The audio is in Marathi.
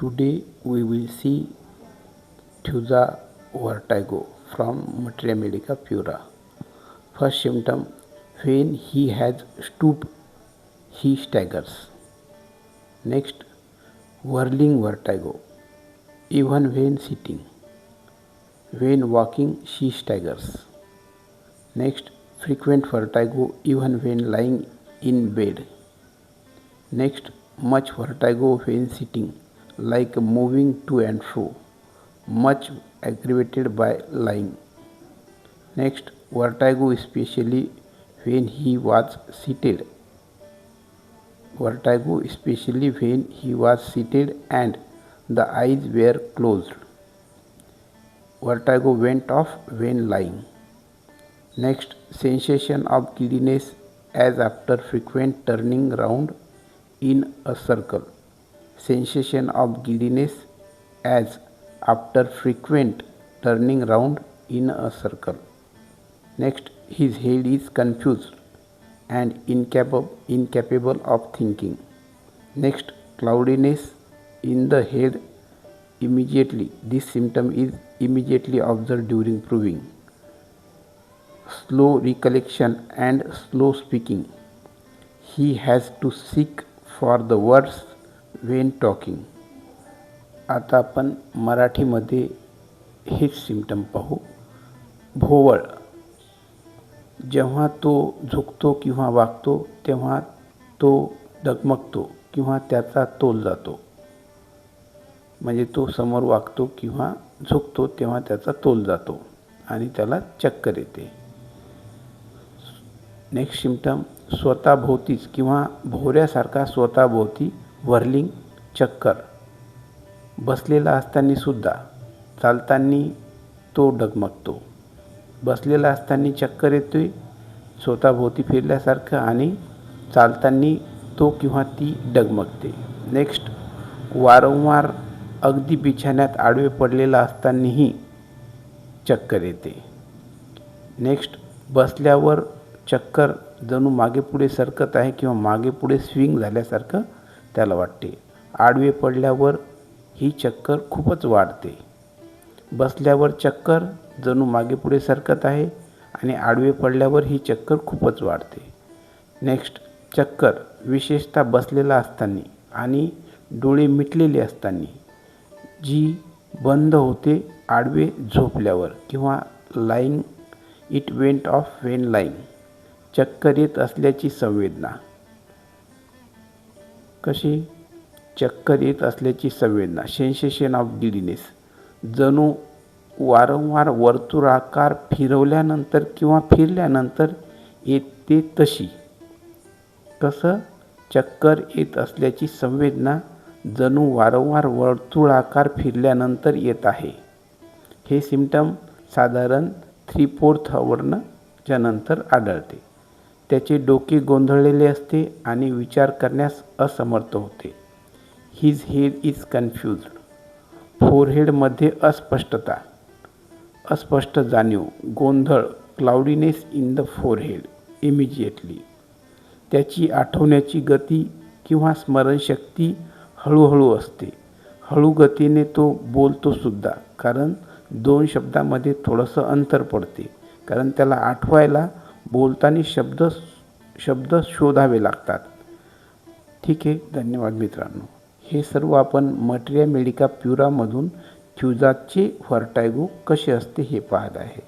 Today we will see Thuja vertigo from Materia Medica Pura. First symptom when he has stooped, he staggers. Next, whirling vertigo, even when sitting. When walking, she staggers. Next, frequent vertigo even when lying in bed. Next, much vertigo when sitting, like moving to and fro, much aggravated by lying. Next, vertigo especially when he was seated. Vertigo especially when he was seated and the eyes were closed. Vertigo went off when lying. Next, sensation of giddiness as after frequent turning round in a circle. Sensation of giddiness as after frequent turning round in a circle. Next, his head is confused and incapable, incapable of thinking. Next, cloudiness in the head immediately. This symptom is immediately observed during proving. Slow recollection and slow speaking. He has to seek for the words when talking. आता आपण मराठीमध्ये हेच सिम्टम पाहू. भोवळ. जेव्हा तो झुकतो किंवा वागतो तेव्हा तो डगमगतो किंवा त्याचा तोल जातो. म्हणजे तो समोर वागतो किंवा झुकतो तेव्हा त्याचा तोल जातो आणि त्याला चक्कर येते. नेक्स्ट सिम्टम स्वतःभोवतीच किंवा भोवऱ्यासारखा स्वतःभोवती व्हर्लिंग चक्कर. बसलेला असतानासुद्धा चालताना तो डगमगतो. बसलेला असताना चक्कर येतोय स्वतःभोवती फिरल्यासारखं आणि चालताना तो किंवा ती डगमगते. नेक्स्ट वारंवार अगदी बिछाण्यात आडवे पडलेला असतानाही चक्कर येते. नेक्स्ट बसल्यावर चक्कर जणू मागे पुढे सरकत आहे किंवा मागे पुढे स्विंग झाल्यासारखं त्याला वाटते. आडवे पडल्यावर ही चक्कर खूपच वाढते. बसल्यावर चक्कर जणू मागे पुढे सरकत आहे आणि आडवे पडल्यावर ही चक्कर खूपच वाढते. नेक्स्ट चक्कर विशेषतः बसलेला असताना आणि डोळे मिटलेले असताना. जी बंद होते आडवे झोपल्यावर किंवा lying it went off when lying चक्कर येत असल्याची संवेदना. कशी? चक्कर येत असल्याची संवेदना. सेन्सेशन ऑफ गिडीनेस जणू वारंवार वर्तुळाकार फिरवल्यानंतर किंवा फिरल्यानंतर येते तशी. कसं? चक्कर येत असल्याची संवेदना जणू वारंवार वर्तुळाकार फिरल्यानंतर येत आहे. हे सिम्टम साधारण थ्री फोर्थ आवरनच्या नंतर आढळते. त्याचे डोके गोंधळलेले असते आणि विचार करण्यास असमर्थ होते. हिज हेड इज कन्फ्यूज फोरहेडमध्ये अस्पष्टता. अस्पष्ट जाणीव गोंधळ cloudiness in the forehead immediately त्याची आठवण्याची गती किंवा स्मरणशक्ती हळूहळू असते. हळू गतीने तो बोलतोसुद्धा कारण दोन शब्दामध्ये थोडंसं अंतर पडते कारण त्याला आठवायला बोलताना शब्द शब्द शोधावे लागतात. ठीक आहे धन्यवाद मित्रांनो. हे सर्व आपण मटेरिया मेडिका प्युरामधून थ्युजाचे फर्टायगो कसे असते हे पाहत आहे.